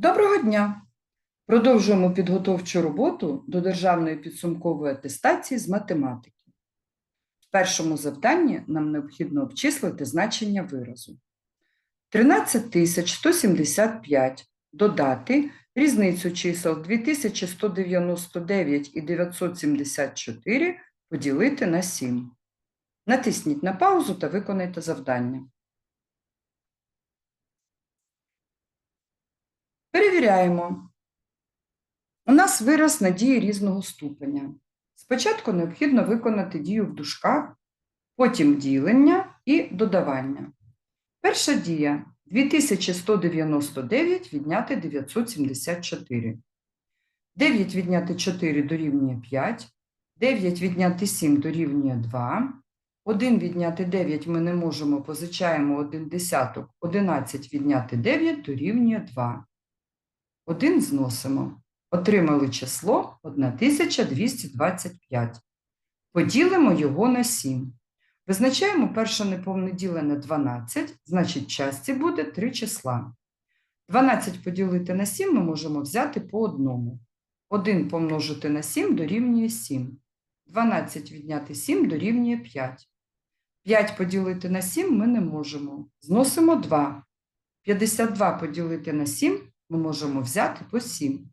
Доброго дня! Продовжуємо підготовчу роботу до державної підсумкової атестації з математики. В першому завданні нам необхідно обчислити значення виразу. 13175 додати різницю чисел 2199 і 974 поділити на 7. Натисніть на паузу та виконайте завдання. Перевіряємо. У нас вираз на дії різного ступеня. Спочатку необхідно виконати дію в дужках, потім ділення і додавання. Перша дія 2199 відняти 974. 9 відняти 4 дорівнює 5, 9 відняти 7 дорівнює 2, 1 відняти 9 ми не можемо, позичаємо 1 десяток, 11 відняти 9 дорівнює 2. 1 зносимо. Отримали число 1225. Поділимо його на 7. Визначаємо перше неповне ділене 12, значить часті буде 3 числа. 12 поділити на 7 ми можемо взяти по одному. 1 помножити на 7 дорівнює 7. 12 відняти 7 дорівнює 5. 5 поділити на 7 ми не можемо. Зносимо 2. 52 поділити на 7 ми можемо взяти по 7.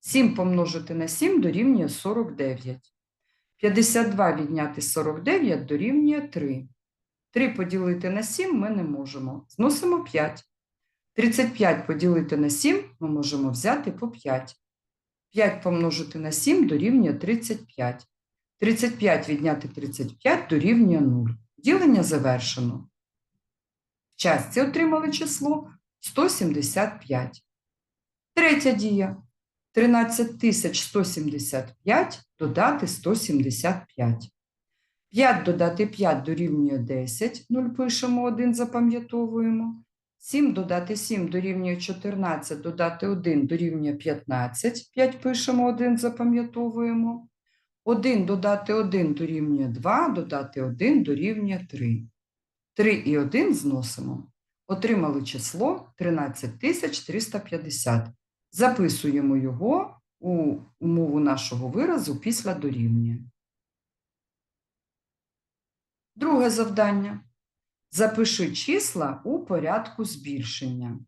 7 помножити на 7 дорівнює 49. 52 відняти 49 дорівнює 3. 3 поділити на 7 ми не можемо. Зносимо 5. 35 поділити на 7 ми можемо взяти по 5. 5 помножити на 7 дорівнює 35. 35 відняти 35 дорівнює 0. Ділення завершено. В частці отримали число 175. Третя дія. 13175 додати 175. 5 додати 5 дорівнює 10, 0 пишемо 1, запам'ятовуємо. 7 додати 7 дорівнює 14, додати 1 дорівнює 15, 5 пишемо 1, запам'ятовуємо. 1 додати 1 дорівнює 2, додати 1 дорівнює 3. 3 і 1 зносимо. Отримали число 13350. Записуємо його у умову нашого виразу після дорівнює. Друге завдання. Запиши числа у порядку збільшення.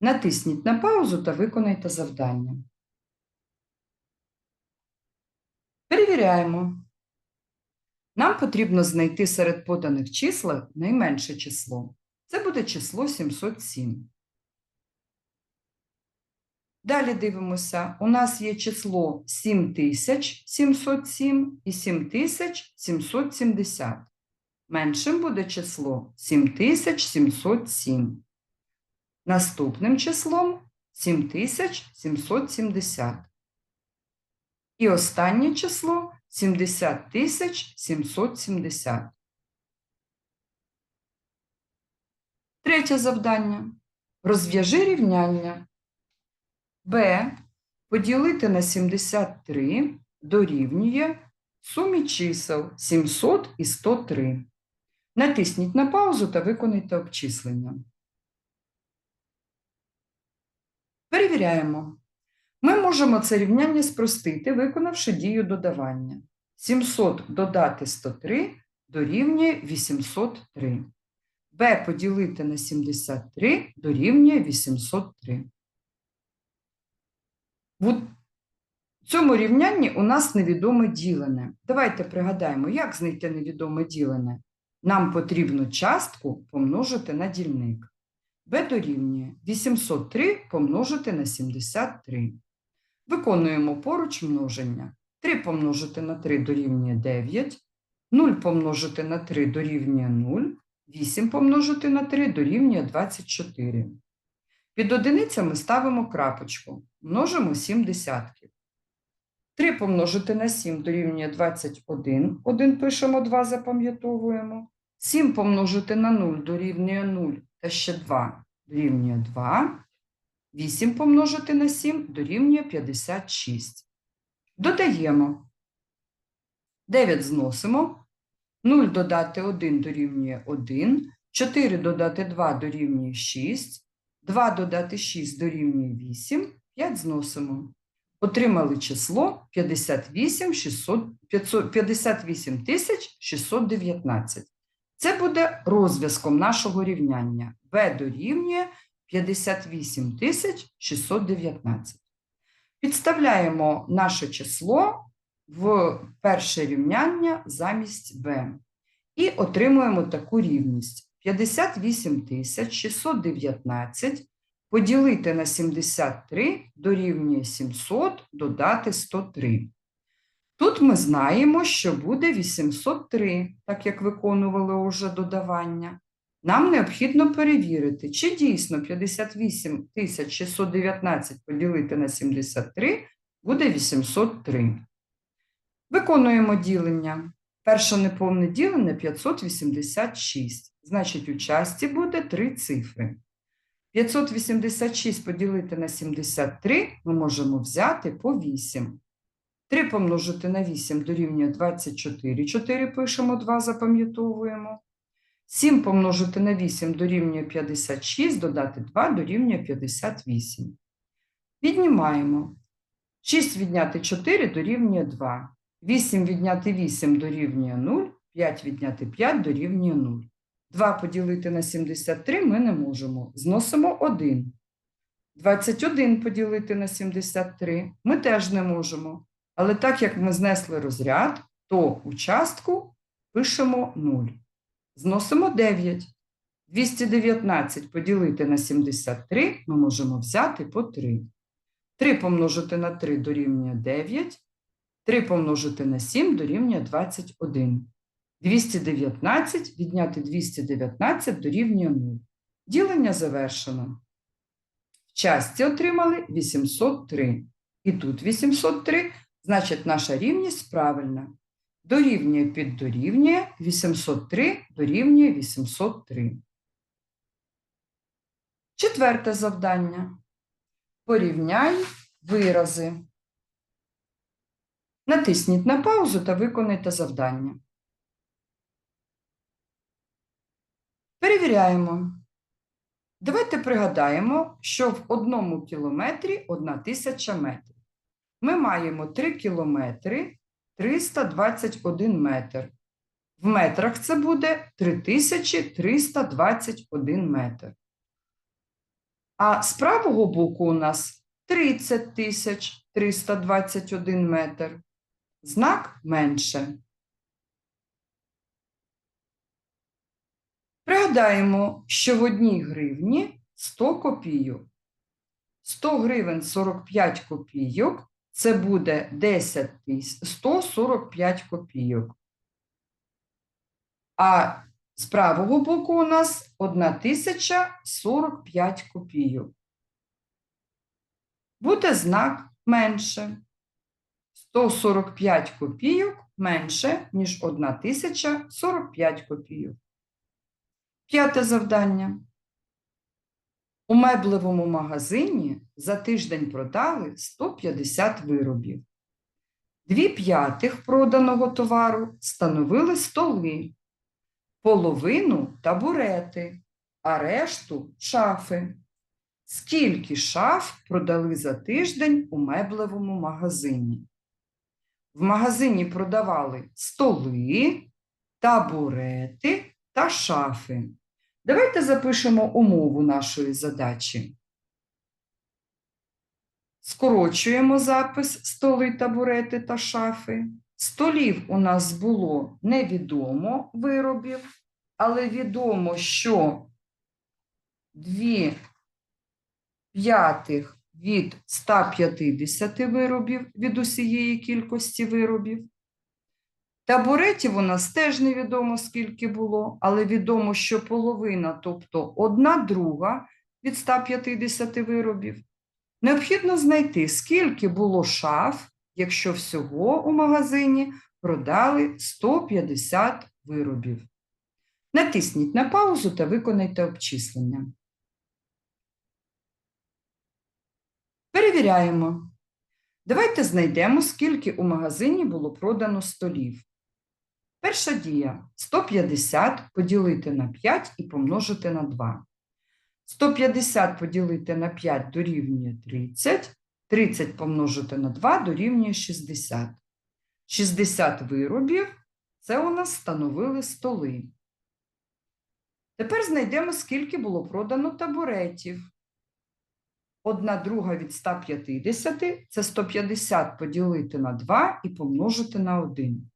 Натисніть на паузу та виконайте завдання. Перевіряємо. Нам потрібно знайти серед поданих чисел найменше число. Це буде число 707. Далі дивимося, у нас є число 7707 і 7770. Меншим буде число 7707. Наступним числом 7770. І останнє число 70770. Третє завдання. Розв'яжи рівняння. Б поділити на 73 дорівнює сумі чисел 700 і 103. Натисніть на паузу та виконайте обчислення. Перевіряємо. Ми можемо це рівняння спростити, виконавши дію додавання. 700 додати 103 дорівнює 803. Б поділити на 73 дорівнює 803. В цьому рівнянні у нас невідоме ділене. Давайте пригадаємо, як знайти невідоме ділене. Нам потрібно частку помножити на дільник. b дорівнює 803 помножити на 73. Виконуємо поруч множення. 3 помножити на 3 дорівнює 9, 0 помножити на 3 дорівнює 0, 8 помножити на 3 дорівнює 24. Під одиницями ставимо крапочку. Множимо 7 десятків. 3 помножити на 7 дорівнює 21. 1 пишемо 2, запам'ятовуємо. 7 помножити на 0 дорівнює 0 та ще 2 дорівнює 2. 8 помножити на 7 дорівнює 56. Додаємо. 9 зносимо. 0 додати 1 дорівнює 1. 4 додати 2 дорівнює 6. 2 додати 6 дорівнює 8, 5 зносимо. Отримали число 58, 600, 500, 58 619. Це буде розв'язком нашого рівняння. В дорівнює 58 619. Підставляємо наше число в перше рівняння замість b і отримуємо таку рівність. 58 619 поділити на 73 дорівнює 700 додати 103. Тут ми знаємо, що буде 803, так як виконували уже додавання. Нам необхідно перевірити, чи дійсно 58 619 поділити на 73 буде 803. Виконуємо ділення. Перше неповне ділення 586. Значить, у часті буде три цифри. 586 поділити на 73 ми можемо взяти по 8. 3 помножити на 8 дорівнює 24. 4 пишемо, 2 запам'ятовуємо. 7 помножити на 8 дорівнює 56, додати 2 дорівнює 58. Віднімаємо. 6 відняти 4 дорівнює 2. 8 відняти 8 дорівнює 0, 5 відняти 5 дорівнює 0. 2 поділити на 73 ми не можемо. Зносимо 1. 21 поділити на 73 ми теж не можемо. Але так як ми знесли розряд, то у частку пишемо 0. Зносимо 9. 219 поділити на 73 ми можемо взяти по 3. 3 помножити на 3 дорівнює 9. 3 помножити на 7 дорівнює 21. 219 відняти 219 дорівнює 0. Ділення завершено. В часті отримали 803. І тут 803, значить наша рівність правильна. Дорівнює під дорівнює 803 дорівнює 803. Четверте завдання. Порівняй вирази. Натисніть на паузу та виконайте завдання. Перевіряємо. Давайте пригадаємо, що в одному кілометрі одна тисяча метрів. Ми маємо 3 кілометри 321 метр. В метрах це буде 3321 метр. А з правого боку у нас 30 321 метр. Знак менше. Пригадаємо, що в одній гривні 100 копійок. 100 гривень 45 копійок це буде 10 145 копійок. А з правого боку у нас 1045 копійок. Буде знак менше. 145 копійок менше, ніж 1045 копійок. П'яте завдання. У меблевому магазині за тиждень продали 150 виробів. Дві п'ятих проданого товару становили столи, половину табурети, а решту шафи. Скільки шаф продали за тиждень у меблевому магазині? В магазині продавали столи, табурети та шафи. Давайте запишемо умову нашої задачі. Скорочуємо запис столи, табурети та шафи. Столів у нас було невідомо виробів, але відомо, що дві п'ятих від 150 виробів від усієї кількості виробів. Табуретів у нас теж невідомо, скільки було, але відомо, що половина, тобто одна друга від 150 виробів. Необхідно знайти, скільки було шаф, якщо всього у магазині продали 150 виробів. Натисніть на паузу та виконайте обчислення. Перевіряємо. Давайте знайдемо, скільки у магазині було продано столів. Перша дія 150 поділити на 5 і помножити на 2. 150 поділити на 5 дорівнює 30. 30 помножити на 2 дорівнює 60. 60 виробів це у нас становили столи. Тепер знайдемо, скільки було продано табуретів. Одна друга від 150 це 150 поділити на 2 і помножити на 1.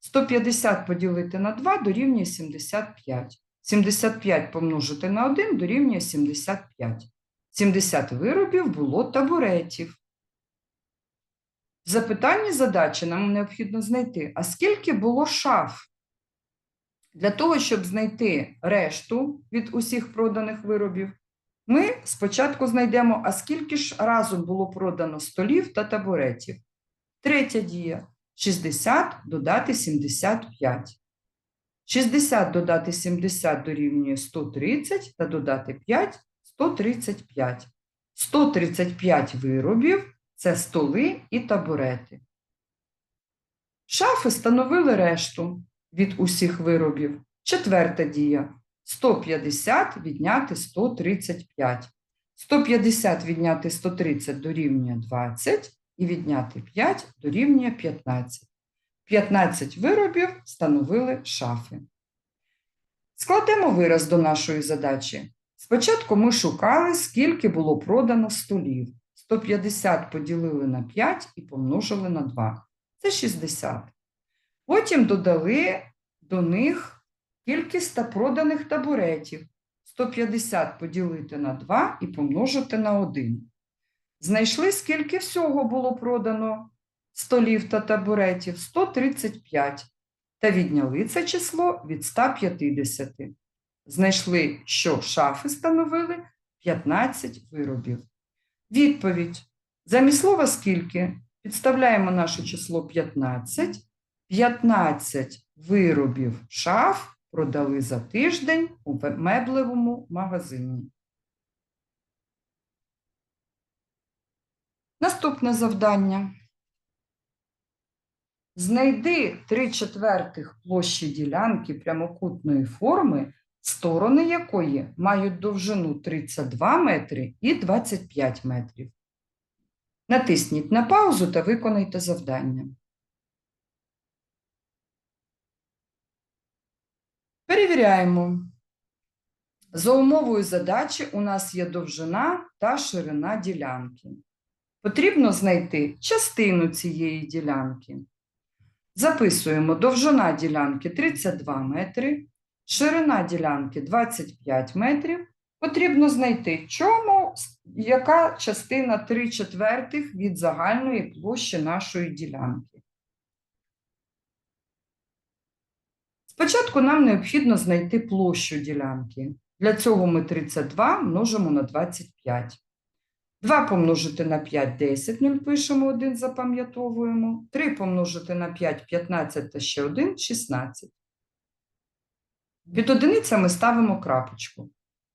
150 поділити на 2 дорівнює 75. 75 помножити на 1 дорівнює 75. 70 виробів було табуретів. В запитанні задачі нам необхідно знайти, а скільки було шаф? Для того, щоб знайти решту від усіх проданих виробів, ми спочатку знайдемо, а скільки ж разом було продано столів та табуретів. Третя дія 60 додати 75. 60 додати 70 дорівнює 130 та додати 5 135. 135 виробів це столи і табурети. Шафи становили решту від усіх виробів. Четверта дія 150 відняти 135. 150 відняти 130 дорівнює 20 і відняти 5 дорівнює 15. 15 виробів становили шафи. Складемо вираз до нашої задачі. Спочатку ми шукали, скільки було продано столів. 150 поділили на 5 і помножили на 2. Це 60. Потім додали до них кількість та проданих табуретів. 150 поділити на 2 і помножити на 1. Знайшли, скільки всього було продано столів та табуретів 135 та відняли це число від 150. Знайшли, що шафи становили 15 виробів. Відповідь. Замість слова скільки? Підставляємо наше число 15. 15 виробів шаф продали за тиждень у меблевому магазині. Наступне завдання. Знайди 3 четвертих площі ділянки прямокутної форми, сторони якої мають довжину 32 метри і 25 метрів. Натисніть на паузу та виконайте завдання. Перевіряємо. За умовою задачі у нас є довжина та ширина ділянки. Потрібно знайти частину цієї ділянки. Записуємо довжина ділянки 32 метри, ширина ділянки 25 метрів. Потрібно знайти, чому, яка частина 3 четвертих від загальної площі нашої ділянки. Спочатку нам необхідно знайти площу ділянки. Для цього ми 32 множимо на 25. 2 помножити на 5 10, 0 пишемо 1, запам'ятовуємо. 3 помножити на 5 15 та ще 1 16. Під одиницями ставимо крапочку.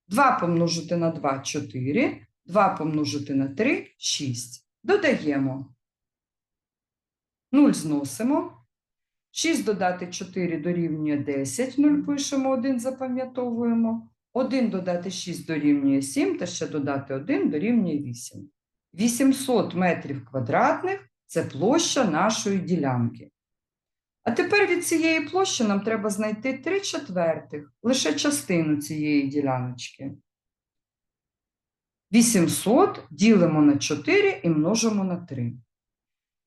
2 помножити на 2 4, 2 помножити на 3 6. Додаємо. 0 зносимо. 6 додати 4 дорівнює 10, 0 пишемо 1, запам'ятовуємо. 1 додати 6 дорівнює 7, та ще додати 1 дорівнює 8. 800 метрів квадратних – це площа нашої ділянки. А тепер від цієї площі нам треба знайти 3 четвертих, лише частину цієї діляночки. 800 ділимо на 4 і множимо на 3.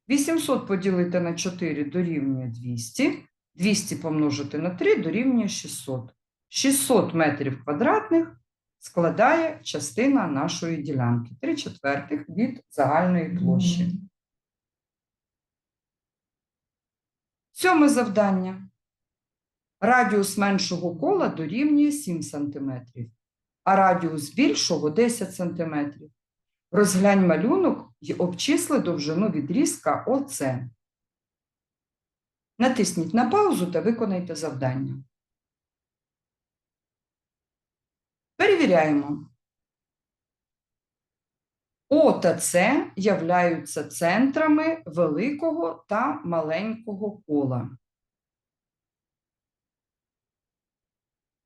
800 поділити на 4 дорівнює 200, 200 помножити на 3 дорівнює 600. 600 метрів квадратних складає частина нашої ділянки, 3 четвертих від загальної площі. Сьоме завдання. Радіус меншого кола дорівнює 7 см, а радіус більшого 10 см. Розглянь малюнок і обчисли довжину відрізка ОЦ. Натисніть на паузу та виконайте завдання. Перевіряємо. О та С являються центрами великого та маленького кола.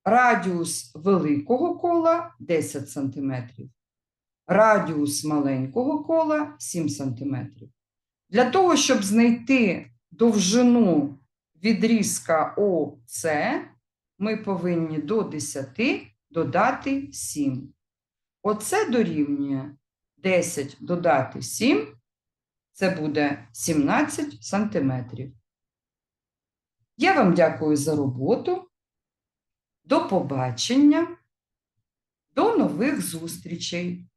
Радіус великого кола 10 см. Радіус маленького кола 7 см. Для того, щоб знайти довжину відрізка ОС, ми повинні до 10 додати 7. Оце дорівнює 10 додати 7, це буде 17 сантиметрів. Я вам дякую за роботу. До побачення. До нових зустрічей!